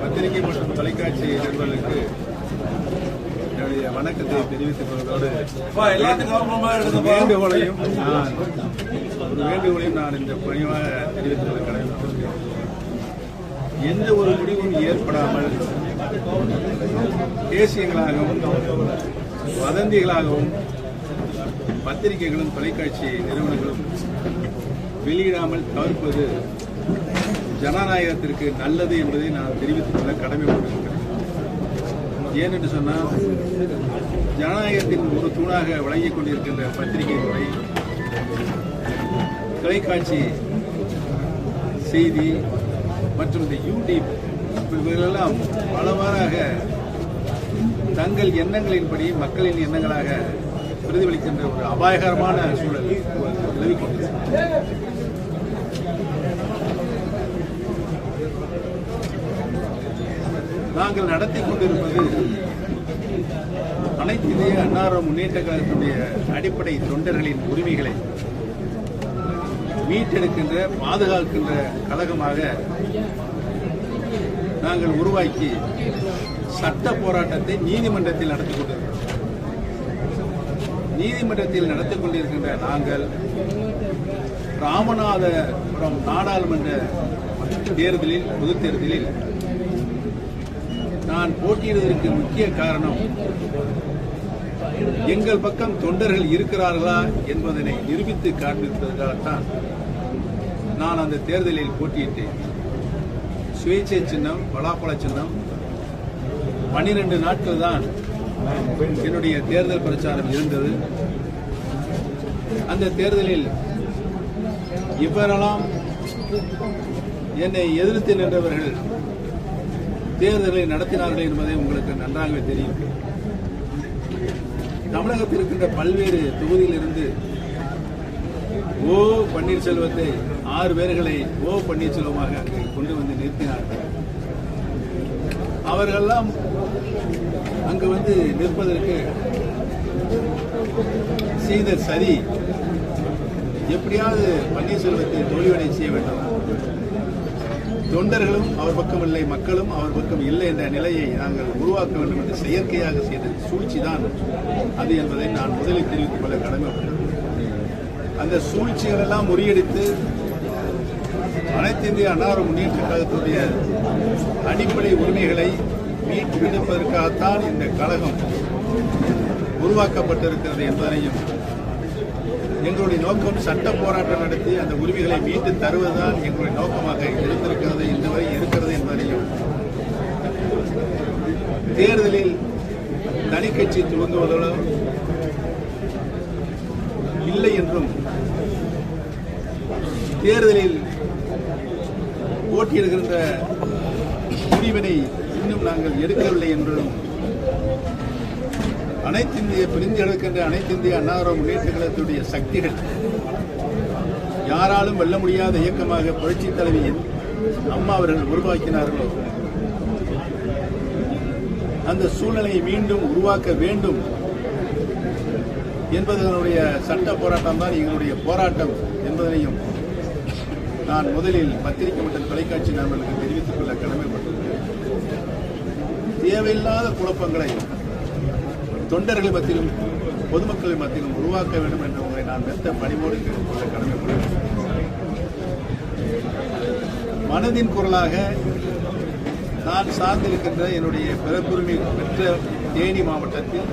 பத்திரிகை மற்றும் தொலைக்காட்சி நண்பர்களுக்கு என்னுடைய வணக்கத்தை தெரிவித்துக் கொள்வதோடு வேண்டுகோளையும் நான் ஒரு வேண்டுகோளையும் நான் இந்த பணிவாக தெரிவித்துக் கொள்ள கடமைப்பட்டிருக்கிறேன். எந்த ஒரு முடிவும் ஏற்படாமல் தேசியங்களாகவும் வதந்திகளாகவும் பத்திரிகைகளும் தொலைக்காட்சி நிறுவனங்களும் வெளியிடாமல் தவிர்ப்பது ஜனநாயகத்திற்கு நல்லது என்பதை நான் தெரிவித்துக் கொள்ள கடமைப்பட்டிருக்கிறேன் ஏனென்று சொன்னால் ஜனநாயகத்தின் ஒரு தூணாக வழங்கிக் கொண்டிருக்கின்ற பத்திரிகை துறை தொலைக்காட்சி செய்தி மற்றும் இந்த யூடியூப் இவைகளெல்லாம் பலவாறாக தங்கள் எண்ணங்களின்படி மக்களின் எண்ணங்களாக பிரதிபலிக்கின்ற ஒரு அபாயகரமான சூழல் நிலவிக்கொண்டிருக்கிறது நாங்கள் நடத்தி கொண்டிருப்பது அனைத்து இந்திய அன்னார முன்னேற்ற கழகத்துடைய அடிப்படை தொண்டர்களின் உரிமைகளை மீட்டெடுக்கின்ற பாதுகாக்கின்ற கழகமாக நாங்கள் உருவாக்கி சட்ட போராட்டத்தை நீதிமன்றத்தில் நடத்தி கொண்டிருக்கிறோம். நீதிமன்றத்தில் நடத்தி கொண்டிருக்கின்ற நாங்கள் ராமநாதபுரம் நாடாளுமன்ற தேர்தலில் பொதுத் தேர்தலில் நான் போட்டியிடுவதற்கு முக்கிய காரணம் எங்கள் பக்கம் தொண்டர்கள் இருக்கிறார்களா என்பதனை நிரூபித்து காண்பிப்பதற்காகத்தான் நான் அந்த தேர்தலில் போட்டியிட்டேன். சுயேட்சை சின்னம் பலாப்பழ சின்னம் பன்னிரண்டு நாட்கள் தான் என்னுடைய தேர்தல் பிரச்சாரம் இருந்தது. அந்த தேர்தலில் இவரெல்லாம் என்னை எதிர்த்து நின்றவர்கள் தேர்தலை நடத்தினார்கள் என்பதை உங்களுக்கு நன்றாகவே தெரியும். தமிழகத்தில் இருக்கின்ற பல்வேறு தொகுதியிலிருந்து ஓ பன்னீர்செல்வத்தை ஆறு பேர்களை ஓ பன்னீர்செல்வமாக அங்கே கொண்டு வந்து நிறுத்தினார்கள். அவர்கள்லாம் அங்கு வந்து நிற்பதற்கு செய்த சரி எப்படியாவது பன்னீர்செல்வத்தை தோல்வியடை செய்ய வேண்டும். தொண்டர்களும் அவர் பக்கம் இல்லை மக்களும் அவர் பக்கம் இல்லை என்ற நிலையை நாங்கள் உருவாக்க வேண்டும் என்று செயற்கையாக செய்த சூழ்ச்சி தான் அது என்பதை நான் முதலில் தெரிவித்துக் கொள்ள கடமைப்பட்டது அந்த சூழ்ச்சிகள் எல்லாம் முறியடித்து அனைத்து இந்திய அன்னார முன்னேற்ற கழகத்துடைய அடிப்படை உரிமைகளை மீட்டெடுப்பதற்காகத்தான் இந்த கழகம் உருவாக்கப்பட்டிருக்கிறது என்பதனையும் எங்களுடைய நோக்கம் சட்ட போராட்டம் நடத்தி அந்த உரிமைகளை மீட்டு தருவதுதான் எங்களுடைய நோக்கமாக இருந்திருக்கிறது இன்று வரை இருக்கிறது என்பதையும் தேர்தலில் தனிக்கட்சி கட்சி துவங்குவதோடு இல்லை என்றும் தேர்தலில் போட்டியிடுகின்ற முடிவினை இன்னும் நாங்கள் எடுக்கவில்லை என்றும் அனைத்து பிரிந்து எடுக்கின்ற அனைத்து இந்திய அன்னார முன்னேற்ற கழகத்துடைய சக்திகள். யாராலும் வெல்ல முடியாத இயக்கமாக புரட்சி தலைவியின் அம்மா அவர்கள் உருவாக்கினார்களோ? அந்த சூழ்நிலையை மீண்டும் உருவாக்க வேண்டும் என்பதனுடைய சட்ட போராட்டம் தான் எங்களுடைய போராட்டம் என்பதனையும் நான் முதலில் பத்திரிகை மற்றும் தொலைக்காட்சி நண்பர்களுக்கு தெரிவித்துக் கொள்ள கடமைப்பட்டிருக்கிறேன். தேவையில்லாத குழப்பங்களை தொண்டர்கள் மத்தியிலும் பொதுமக்கள் மத்தியிலும் உருவாக்க வேண்டும் என்ற உங்களை நான் மெத்த பணிவோடு கடமைப்படுகிறேன் மனதின் குரலாக நான் சார்ந்திருக்கின்ற என்னுடைய பிறப்புரிமை பெற்ற தேனி மாவட்டத்தில்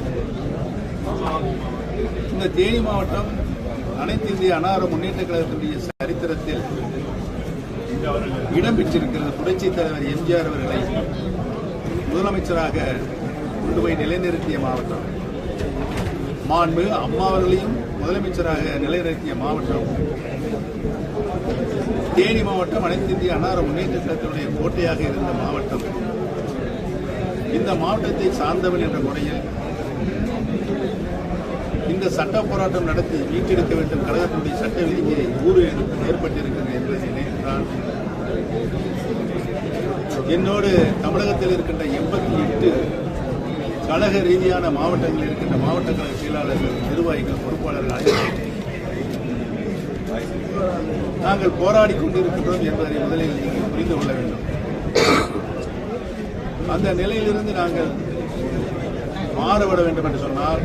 இந்த தேனி மாவட்டம் அனைத்து இந்திய அனார முன்னேற்ற கழகத்தினுடைய சரித்திரத்தில் இடம்பெற்றிருக்கிறது புரட்சித் தலைவர் எம்ஜிஆர் அவர்களை முதலமைச்சராக கொண்டு போய் நிலைநிறுத்திய மாவட்டம். மாண்பு அம்மா அவர்களையும் முதலமைச்சராக நிலைநிறுத்திய மாவட்டம். தேனி மாவட்டம் அனைத்து இந்திய அனார முன்னேற்ற கழகத்தினுடைய கோட்டையாக இருந்த மாவட்டம். இந்த மாவட்டத்தை சார்ந்தவன் என்ற முறையில் இந்த சட்ட போராட்டம் நடத்தி மீட்டெடுக்க வேண்டும் கழகத்தினுடைய சட்ட விதிக்கு ஊறு ஏற்பட்டிருக்கிறது என்பதை நினைத்தால் என்னோடு தமிழகத்தில் இருக்கின்ற எண்பத்தி எட்டு கழக ரீதியான மாவட்டங்களில் இருக்கின்ற மாவட்ட கழக செயலாளர்கள் நிர்வாகிகள் பொறுப்பாளர்கள் அனைவரும் நாங்கள் போராடி கொண்டிருக்கின்றோம் என்பதை முதலில் நீங்கள் புரிந்து கொள்ள வேண்டும். அந்த நிலையிலிருந்து நாங்கள் மாறுபட வேண்டும் என்று சொன்னால்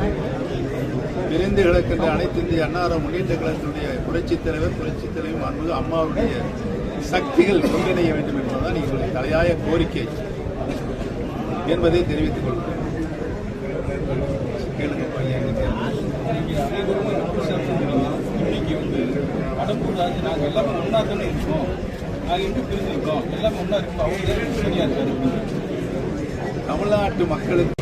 விரைந்து கிடக்கின்ற அனைத்து இந்திய அன்னார முன்னேற்ற கழகத்தினுடைய புரட்சித் தலைவர் புரட்சித் தலைவர் அன்பு அம்மாவுடைய சக்திகள் ஒன்றிணைய வேண்டும் என்பதுதான் எங்களுடைய தலையாய கோரிக்கை என்பதை தெரிவித்துக் கொள்கிறேன். கேளுங்க இன்னைக்கு வந்து கடம்பூர் ராஜு நாங்க எல்லாமே ஒன்னா தானே இருக்கோம் பிரிஞ்சிருக்கோம் எல்லாமே இருக்கோம் அவங்க இருக்காரு தமிழ்நாட்டு மக்களுக்கு